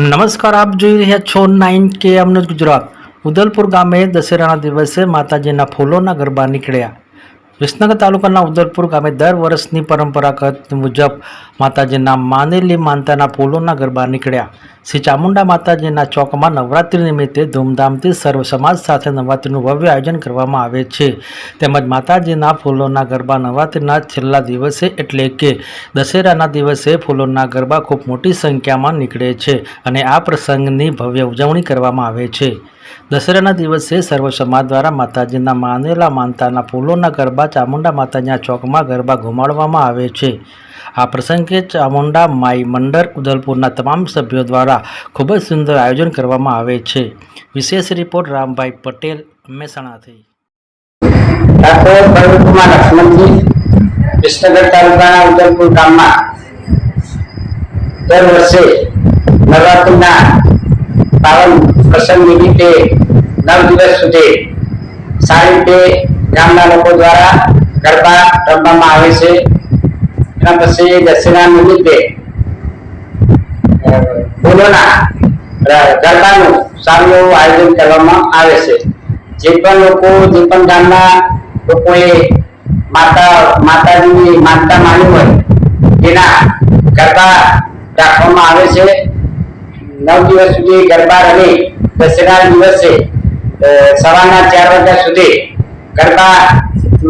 નમસ્કાર, આપ જોઈ રહ્યા છો નાઇન કે અમનું ગુજરાત. ઉદલપુર ગામે દશેરાના દિવસે માતાજીના ફૂલોના ગરબા નીકળ્યા. વિસનગર તાલુકાના ઉદલપુર ગામે દર વર્ષની પરંપરાગત મુજબ માતાજીના માનેલી માનતાના ફૂલોના ગરબા નીકળ્યા. શ્રી ચામુંડા માતાજીના ચોકમાં નવરાત્રિ નિમિત્તે ધૂમધામથી સર્વ સમાજ સાથે નવરાત્રિનું ભવ્ય આયોજન કરવામાં આવે છે. તેમજ માતાજીના ફૂલોના ગરબા નવરાત્રિના છેલ્લા દિવસે એટલે કે દશેરાના દિવસે ફૂલોના ગરબા ખૂબ મોટી સંખ્યામાં નીકળે છે અને આ પ્રસંગની ભવ્ય ઉજવણી કરવામાં આવે છે. દશેરાના દિવસે સર્વ સમાજ દ્વારા માતાજીના માનેલા માનતાના ફૂલોના ગરબા ચામુંડા માતાજીના ચોકમાં ગરબા ઘુમાડવામાં આવે છે. આ પ્રસંગે ચામુંડા માઈ મંડળ ઉદલપુરના તમામ સભ્યો દ્વારા ખૂબ જ સુંદર આયોજન કરવામાં આવે છે. વિશેષ રિપોર્ટ રામભાઈ પટેલ મહેસાણાથી ડોક્ટર પ્રવીણકુમાર લક્ષ્મણજી વિસનગર તાલુકાના ઉદલપુર ગામમાં દર વર્ષે નવરાત્રિના પાવન પ્રસંગ નિમિત્તે નવ દિવસ સુધી સારી રીતે ગામના લોકો દ્વારા ગરબા રમવામાં આવે છે. એના પછી દશેરા નિમિત્તે ફૂલોના ગરબાનું સારું એવું આયોજન કરવામાં આવે છે. જે પણ લોકો, જે પણ ગામના લોકોએ માતા, માતાજીની માનતા માની હોય, તેના ગરબા રાખવામાં આવે છે. નવ દિવસ સુધી ગરબા રમી દશેરા દિવસે સવારના ચાર વાગ્યા સુધી ગરબા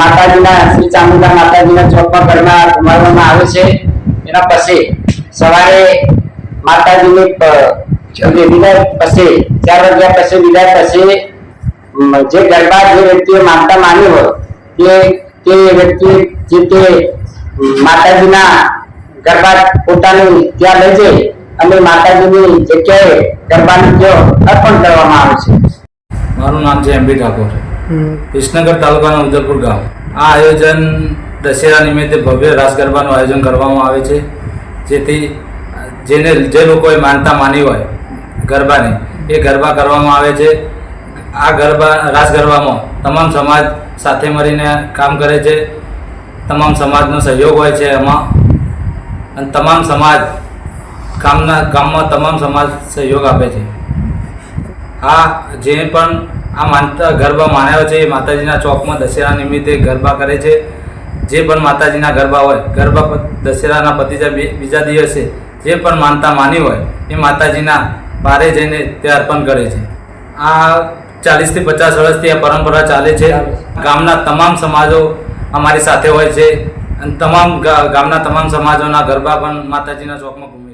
માતાજીના, શ્રી ચામુંડા માતાજીના ચોકમાં ગરબા ઘુમાડવામાં આવે છે. એના પછી સવારે માતાજીની વિદાય પછી, ચાર વાગ્યા પછી વિદાય પછી જે ગરબા જે વ્યક્તિએ માનતા માની હોય, તે તે વ્યક્તિ જે તે માતાજીના ગરબા પોતાની ત્યાં લઈ જઈ અને માતાજીની જગ્યાએ ગરબાની અર્પણ કરવામાં આવે છે. મારું નામ છે એમબી ઠાકોર. વિસનગર તાલુકાના ઉદયપુર ગામ. આ આયોજન દશેરા નિમિત્તે ભવ્ય રાસ ગરબાનું આયોજન કરવામાં આવે છે. જેથી જેને જે લોકોએ માનતા માની હોય ગરબાની એ ગરબા કરવામાં આવે છે. આ ગરબા રાસ ગરબામાં તમામ સમાજ સાથે મળીને કામ કરે છે. તમામ સમાજનો સહયોગ હોય છે એમાં. અને તમામ સમાજ ગામના ગામમાં તમામ સમાજ સહયોગ આપે છે. આ જે પણ આ માનતા ગરબા માન્યા છે એ માતાજીના ચોકમાં દશેરા નિમિત્તે ગરબા કરે છે. જે પણ માતાજીના ગરબા હોય ગરબા દશેરાના પતિજા બીજા દિવસે જે પણ માનતા માની હોય એ માતાજીના બારે જઈને તે અર્પણ કરે છે. આ ચાલીસથી પચાસ વર્ષથી આ પરંપરા ચાલે છે. ગામના તમામ સમાજો અમારી સાથે હોય છે. અને તમામ ગામના તમામ સમાજોના ગરબા પણ માતાજીના ચોકમાં ઘૂમે